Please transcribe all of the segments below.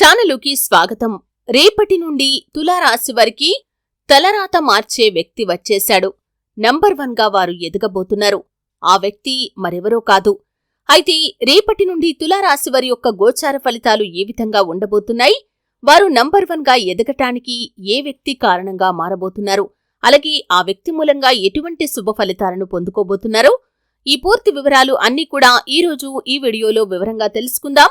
ఛానలుకి స్వాగతం. రేపటి నుండి తులారాశి వారికి తలరాత మార్చే వ్యక్తి వచ్చేశాడు. నంబర్ వన్గా వారు ఎదగబోతున్నారు. ఆ వ్యక్తి మరెవరో కాదు. అయితే రేపటి నుండి తులారాశి వారి యొక్క గోచార ఫలితాలు ఏ విధంగా ఉండబోతున్నాయి? వారు నంబర్ వన్గా ఎదగటానికి ఏ వ్యక్తి కారణంగా మారబోతున్నారు? అలాగే ఆ వ్యక్తి మూలంగా ఎటువంటి శుభ ఫలితాలను పొందుకోబోతున్నారు? ఈ పూర్తి వివరాలు అన్నీ కూడా ఈ రోజు ఈ వీడియోలో వివరంగా తెలుసుకుందాం.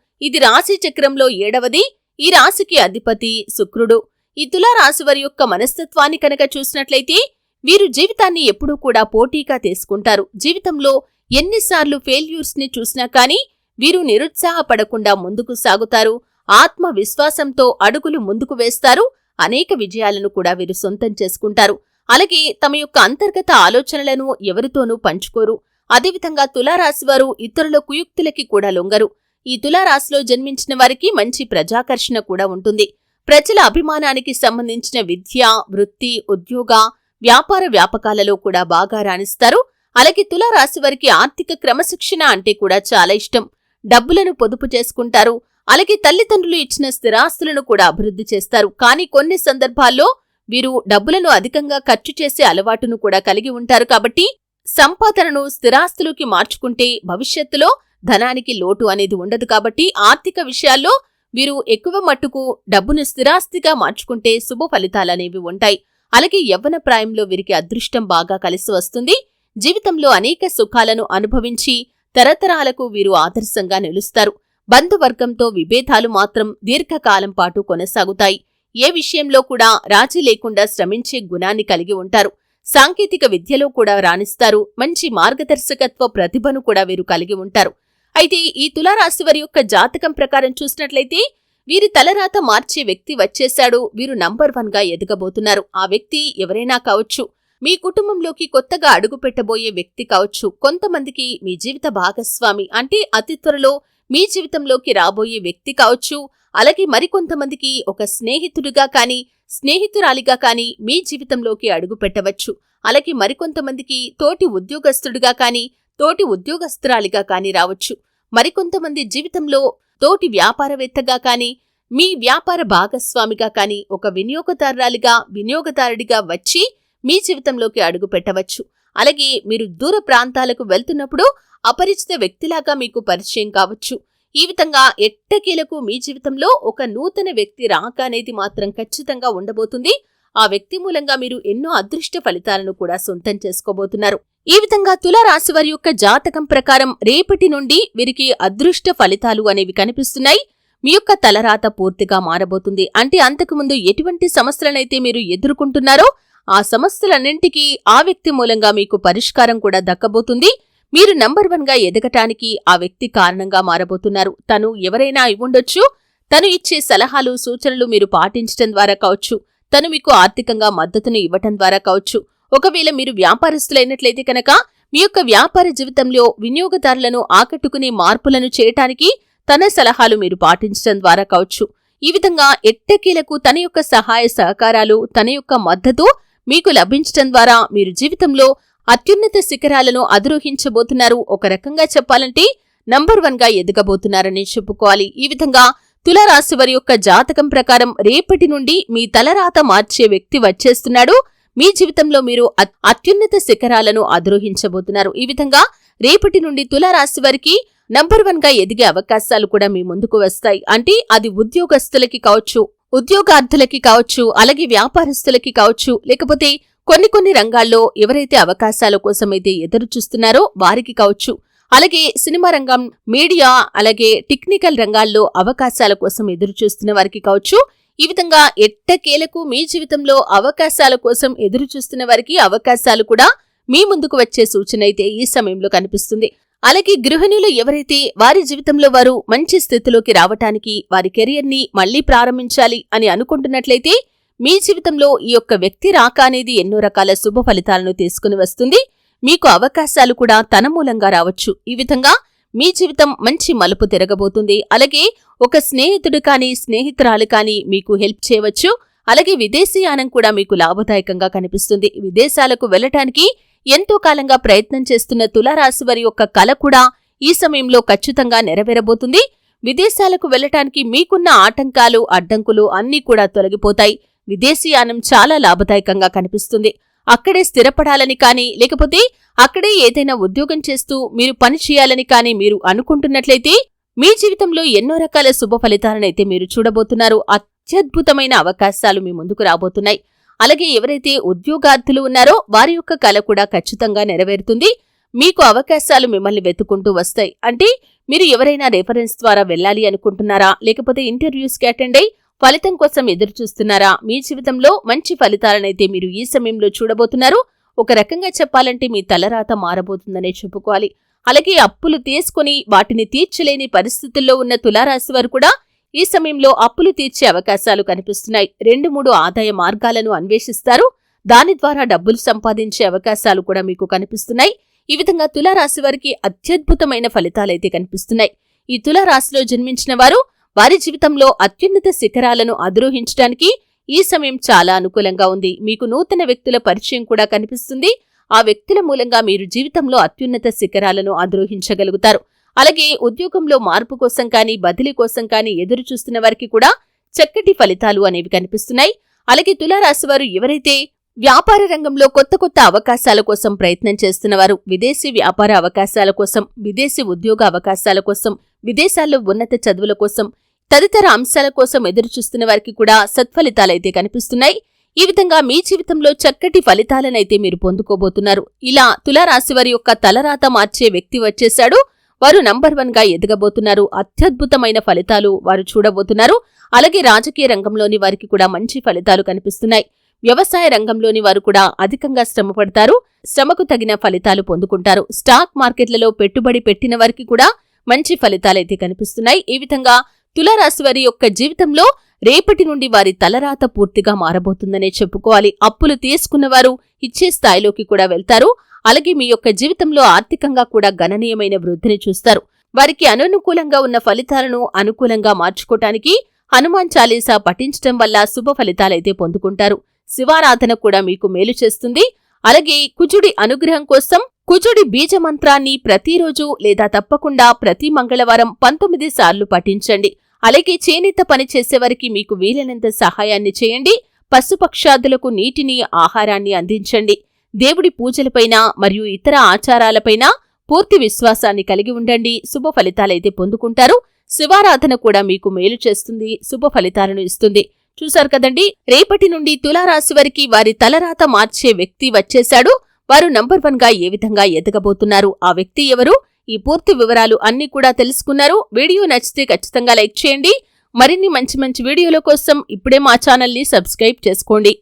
ఇది రాశి చక్రంలో ఏడవది. ఈ రాశికి అధిపతి శుక్రుడు. ఈ తులారాశి వారి యొక్క మనస్తత్వాన్ని కనుక చూసినట్లయితే వీరు జీవితాన్ని ఎప్పుడూ కూడా పోటీగా తీసుకుంటారు. జీవితంలో ఎన్నిసార్లు ఫెయిల్యూర్స్ని చూసినా కానీ వీరు నిరుత్సాహపడకుండా ముందుకు సాగుతారు. ఆత్మవిశ్వాసంతో అడుగులు ముందుకు వేస్తారు. అనేక విజయాలను కూడా వీరు సొంతం చేసుకుంటారు. అలాగే తమ యొక్క అంతర్గత ఆలోచనలను ఎవరితోనూ పంచుకోరు. అదేవిధంగా తులారాశివారు ఇతరుల కుయుక్తులకి కూడా లొంగరు. ఈ తులారాశిలో జన్మించిన వారికి మంచి ప్రజాకర్షణ కూడా ఉంటుంది. ప్రజల అభిమానానికి సంబంధించిన విద్య వృత్తి ఉద్యోగ వ్యాపార వ్యాపకాలలో కూడా బాగా రాణిస్తారు. అలాగే తులారాశి వారికి ఆర్థిక క్రమశిక్షణ అంటే కూడా చాలా ఇష్టం. డబ్బులను పొదుపు చేసుకుంటారు. అలాగే తల్లిదండ్రులు ఇచ్చిన స్థిరాస్తులను కూడా అభివృద్ధి చేస్తారు. కానీ కొన్ని సందర్భాల్లో వీరు డబ్బులను అధికంగా ఖర్చు చేసే అలవాటును కూడా కలిగి ఉంటారు. కాబట్టి సంపాదనను స్థిరాస్తులోకి మార్చుకుంటే భవిష్యత్తులో ధనానికి లోటు అనేది ఉండదు కాబట్టి ఆర్థిక విషయాల్లో వీరు ఎక్కువ మట్టుకు డబ్బును స్థిరాస్తిగా మార్చుకుంటే శుభ ఫలితాలనేవి ఉంటాయి. అలాగే యవ్వన ప్రాయంలో వీరికి అదృష్టం బాగా కలిసి వస్తుంది. జీవితంలో అనేక సుఖాలను అనుభవించి తరతరాలకు వీరు ఆదర్శంగా నిలుస్తారు. బంధువర్గంతో విభేదాలు మాత్రం దీర్ఘకాలం పాటు కొనసాగుతాయి. ఏ విషయంలో కూడా రాజీ లేకుండా శ్రమించే గుణాన్ని కలిగి ఉంటారు. సాంకేతిక విద్యలో కూడా రాణిస్తారు. మంచి మార్గదర్శకత్వ ప్రతిభను కూడా వీరు కలిగి ఉంటారు. అయితే ఈ తులారాశి వారి యొక్క జాతకం ప్రకారం చూసినట్లయితే వీరి తలరాత మార్చే వ్యక్తి వచ్చేశాడు. వీరు నంబర్ వన్గా ఎదగబోతున్నారు. ఆ వ్యక్తి ఎవరైనా కావచ్చు మీ కుటుంబంలోకి కొత్తగా అడుగు పెట్టబోయే వ్యక్తి కావచ్చు కొంతమందికి మీ జీవిత భాగస్వామి అంటే అతి త్వరలో మీ జీవితంలోకి రాబోయే వ్యక్తి కావచ్చు అలాగే మరికొంతమందికి ఒక స్నేహితుడిగా కాని స్నేహితురాలిగా కాని మీ జీవితంలోకి అడుగు పెట్టవచ్చు. అలాగే మరికొంతమందికి తోటి ఉద్యోగస్తుడిగా కానీ తోటి ఉద్యోగస్తురాలిగా కాని రావచ్చు. మరికొంతమంది జీవితంలో తోటి వ్యాపారవేత్తగా కాని మీ వ్యాపార భాగస్వామిగా కాని ఒక వినియోగదారురాలిగా వినియోగదారుడిగా వచ్చి మీ జీవితంలోకి అడుగు పెట్టవచ్చు. అలాగే మీరు దూర ప్రాంతాలకు వెళ్తున్నప్పుడు అపరిచిత వ్యక్తిలాగా మీకు పరిచయం కావచ్చు. ఈ విధంగా ఎట్టకేలకు మీ జీవితంలో ఒక నూతన వ్యక్తి రాక అనేది మాత్రం ఖచ్చితంగా ఉండబోతుంది. ఆ వ్యక్తి మూలంగా మీరు ఎన్నో అదృష్ట ఫలితాలను కూడా సొంతం చేసుకోబోతున్నారు. ఈ విధంగా తులారాశి వారి యొక్క జాతకం ప్రకారం రేపటి నుండి వీరికి అదృష్ట ఫలితాలు అనేవి కనిపిస్తున్నాయి. మీ యొక్క తలరాత పూర్తిగా మారబోతుంది. అంటే అంతకుముందు ఎటువంటి సమస్యలనైతే మీరు ఎదుర్కొంటున్నారో ఆ సమస్యలన్నింటికీ ఆ వ్యక్తి మూలంగా మీకు పరిష్కారం కూడా దక్కబోతుంది. మీరు నంబర్ వన్గా ఎదగటానికి ఆ వ్యక్తి కారణంగా మారబోతున్నారు. తను ఎవరైనా ఇవ్వుండొచ్చు తను ఇచ్చే సలహాలు సూచనలు మీరు పాటించటం ద్వారా కావచ్చు. తను మీకు ఆర్థికంగా మద్దతును ఇవ్వటం ద్వారా కావచ్చు. ఒకవేళ మీరు వ్యాపారస్తులైనట్లయితే కనుక మీ యొక్క వ్యాపార జీవితంలో వినియోగదారులను ఆకట్టుకునే మార్పులను చేయటానికి తన సలహాలు మీరు పాటించడం ద్వారా కావచ్చు. ఈ విధంగా ఎట్టకేలకు తన యొక్క సహాయ సహకారాలు తన యొక్క మద్దతు మీకు లభించటం ద్వారా మీరు జీవితంలో అత్యున్నత శిఖరాలను అధిరోహించబోతున్నారు. ఒక రకంగా చెప్పాలంటే నంబర్ వన్గా ఎదగబోతున్నారని చెప్పుకోవాలి. ఈ విధంగా తులరాశి వారి యొక్క జాతకం ప్రకారం రేపటి నుండి మీ తలరాత మార్చే వ్యక్తి వచ్చేస్తున్నాడు. మీ జీవితంలో మీరు అత్యున్నత శిఖరాలను అధిరోహించబోతున్నారు. ఈ విధంగా రేపటి నుండి తులారాశి వారికి నంబర్ వన్గా ఎదిగే అవకాశాలు కూడా మీ ముందుకు వస్తాయి. అంటే అది ఉద్యోగస్తులకి కావచ్చు ఉద్యోగార్థులకి కావచ్చు అలాగే వ్యాపారస్తులకి కావచ్చు లేకపోతే కొన్ని కొన్ని రంగాల్లో ఎవరైతే అవకాశాల కోసమైతే ఎదురు చూస్తున్నారో వారికి కావచ్చు. అలాగే సినిమా రంగం మీడియా అలాగే టెక్నికల్ రంగాల్లో అవకాశాల కోసం ఎదురు చూస్తున్న వారికి కావచ్చు. ఈ విధంగా ఎట్టకేలకు మీ జీవితంలో అవకాశాల కోసం ఎదురు చూస్తున్న వారికి అవకాశాలు కూడా మీ ముందుకు వచ్చే సూచన అయితే ఈ సమయంలో కనిపిస్తుంది. అలాగే గృహిణులు ఎవరైతే వారి జీవితంలో వారు మంచి స్థితిలోకి రావటానికి వారి కెరియర్ని మళ్ళీ ప్రారంభించాలి అని అనుకుంటున్నట్లయితే మీ జీవితంలో ఈ యొక్క వ్యక్తి రాక అనేది ఎన్నో రకాల శుభ ఫలితాలను తీసుకుని వస్తుంది. మీకు అవకాశాలు కూడా తన మూలంగా రావచ్చు. ఈ విధంగా మీ జీవితం మంచి మలుపు తిరగబోతుంది. అలాగే ఒక స్నేహితుడు కానీ స్నేహితురాలు కానీ మీకు హెల్ప్ చేయవచ్చు. అలాగే విదేశీయానం కూడా మీకు లాభదాయకంగా కనిపిస్తుంది. విదేశాలకు వెళ్ళటానికి ఎంతో కాలంగా ప్రయత్నం చేస్తున్న తులారాశి వారి యొక్క కళ కూడా ఈ సమయంలో ఖచ్చితంగా నెరవేరబోతుంది. విదేశాలకు వెళ్ళటానికి మీకున్న ఆటంకాలు అడ్డంకులు అన్నీ కూడా తొలగిపోతాయి. విదేశీయానం చాలా లాభదాయకంగా కనిపిస్తుంది. అక్కడే స్థిరపడాలని కానీ లేకపోతే అక్కడే ఏదైనా ఉద్యోగం చేస్తూ మీరు పని చేయాలని కానీ మీరు అనుకుంటున్నట్లయితే మీ జీవితంలో ఎన్నో రకాల శుభ ఫలితాలనైతే మీరు చూడబోతున్నారు. అత్యద్భుతమైన అవకాశాలు మీ ముందుకు రాబోతున్నాయి. అలాగే ఎవరైతే ఉద్యోగార్థులు ఉన్నారో వారి యొక్క కళ కూడా ఖచ్చితంగా నెరవేరుతుంది. మీకు అవకాశాలు మిమ్మల్ని వెతుకుంటూ వస్తాయి. అంటే మీరు ఎవరైనా రెఫరెన్స్ ద్వారా వెళ్ళాలి అనుకుంటున్నారా? లేకపోతే ఇంటర్వ్యూస్కి అటెండ్ అయ్యి ఫలితం కోసం ఎదురు చూస్తున్నారా మీ జీవితంలో మంచి ఫలితాలనైతే మీరు ఈ సమయంలో చూడబోతున్నారు. ఒక రకంగా చెప్పాలంటే మీ తలరాత మారబోతుందనే చెప్పుకోవాలి. అలాగే అప్పులు తీసుకుని వాటిని తీర్చలేని పరిస్థితుల్లో ఉన్న తులారాశి వారు కూడా ఈ సమయంలో అప్పులు తీర్చే అవకాశాలు కనిపిస్తున్నాయి. రెండు మూడు ఆదాయ మార్గాలను అన్వేషిస్తారు. దాని ద్వారా డబ్బులు సంపాదించే అవకాశాలు కూడా మీకు కనిపిస్తున్నాయి. ఈ విధంగా తులారాశి వారికి అత్యద్భుతమైన ఫలితాలైతే కనిపిస్తున్నాయి. ఈ తులారాశిలో జన్మించిన వారు వారి జీవితంలో అత్యున్నత శిఖరాలను అధిరోహించడానికి ఈ సమయం చాలా అనుకూలంగా ఉంది. మీకు నూతన వ్యక్తుల పరిచయం కూడా కనిపిస్తుంది. ఆ వ్యక్తుల మూలంగా మీరు జీవితంలో అత్యున్నత శిఖరాలను అధిరోహించగలుగుతారు. అలాగే ఉద్యోగంలో మార్పు కోసం కానీ బదిలీ కోసం కానీ ఎదురు చూస్తున్న వారికి కూడా చక్కటి ఫలితాలు అనేవి కనిపిస్తున్నాయి. అలాగే తులారాశి వారు ఎవరైతే వ్యాపార రంగంలో కొత్త కొత్త అవకాశాల కోసం ప్రయత్నం చేస్తున్నవారు విదేశీ వ్యాపార అవకాశాల కోసం విదేశీ ఉద్యోగ అవకాశాల కోసం విదేశాల్లో ఉన్నత చదువుల కోసం తదితర అంశాల కోసం ఎదురుచూస్తున్న వారికి కూడా సత్ఫలితాలైతే కనిపిస్తున్నాయి. ఈ విధంగా మీ జీవితంలో చక్కటి ఫలితాలనైతే మీరు పొందుకోబోతున్నారు. ఇలా తులారాశివారి యొక్క తలరాత మార్చే వ్యక్తి వచ్చేశాడు. వారు నంబర్ వన్గా ఎదగబోతున్నారు. అత్యద్భుతమైన ఫలితాలు వారు చూడబోతున్నారు. అలాగే రాజకీయ రంగంలోని వారికి కూడా మంచి ఫలితాలు కనిపిస్తున్నాయి. వ్యవసాయ రంగంలోని వారు కూడా అధికంగా శ్రమపడతారు. శ్రమకు తగిన ఫలితాలు పొందుకుంటారు. స్టాక్ మార్కెట్లలో పెట్టుబడి పెట్టిన వారికి కూడా మంచి ఫలితాలైతే కనిపిస్తున్నాయి. ఈ విధంగా తులారాశి వారి యొక్క జీవితంలో రేపటి నుండి వారి తలరాత పూర్తిగా మారబోతుందనే చెప్పుకోవాలి. అప్పులు తీసుకున్నవారు ఇచ్చే స్థాయిలోకి కూడా వెళ్తారు. అలాగే మీ యొక్క జీవితంలో ఆర్థికంగా కూడా గణనీయమైన వృద్ధిని చూస్తారు. వారికి అననుకూలంగా ఉన్న ఫలితాలను అనుకూలంగా మార్చుకోటానికి హనుమాన్ చాలీసా పఠించటం వల్ల శుభ ఫలితాలైతే పొందుకుంటారు. శివారాధన కూడా మీకు మేలు చేస్తుంది. అలాగే కుజుడి అనుగ్రహం కోసం కుజుడి బీజమంత్రాన్ని ప్రతిరోజు లేదా తప్పకుండా ప్రతి మంగళవారం పంతొమ్మిది సార్లు పఠించండి. అలాగే చేనేత పని చేసేవారికి మీకు వీలైనంత సహాయాన్ని చేయండి. పశుపక్షాదులకు నీటిని ఆహారాన్ని అందించండి. దేవుడి పూజలపైన మరియు ఇతర ఆచారాలపైన పూర్తి విశ్వాసాన్ని కలిగి ఉండండి. శుభ ఫలితాలైతే పొందుకుంటారు. శివారాధన కూడా మీకు మేలు చేస్తుంది. శుభ ఫలితాలను ఇస్తుంది. చూశారు కదండి? రేపటి నుండి తులారాశి వారికి వారి తలరాత మార్చే వ్యక్తి వచ్చేశాడు. వారు నంబర్ వన్గా ఏ విధంగా ఎదగబోతున్నారు? ఆ వ్యక్తి ఎవరు? ఈ పూర్తి వివరాలు అన్ని కూడా తెలుసుకున్నారు. వీడియో నచ్చితే ఖచ్చితంగా లైక్ చేయండి. మరిన్ని మంచి మంచి వీడియోల కోసం ఇప్పుడే మా ఛానల్ని సబ్స్క్రైబ్ చేసుకోండి.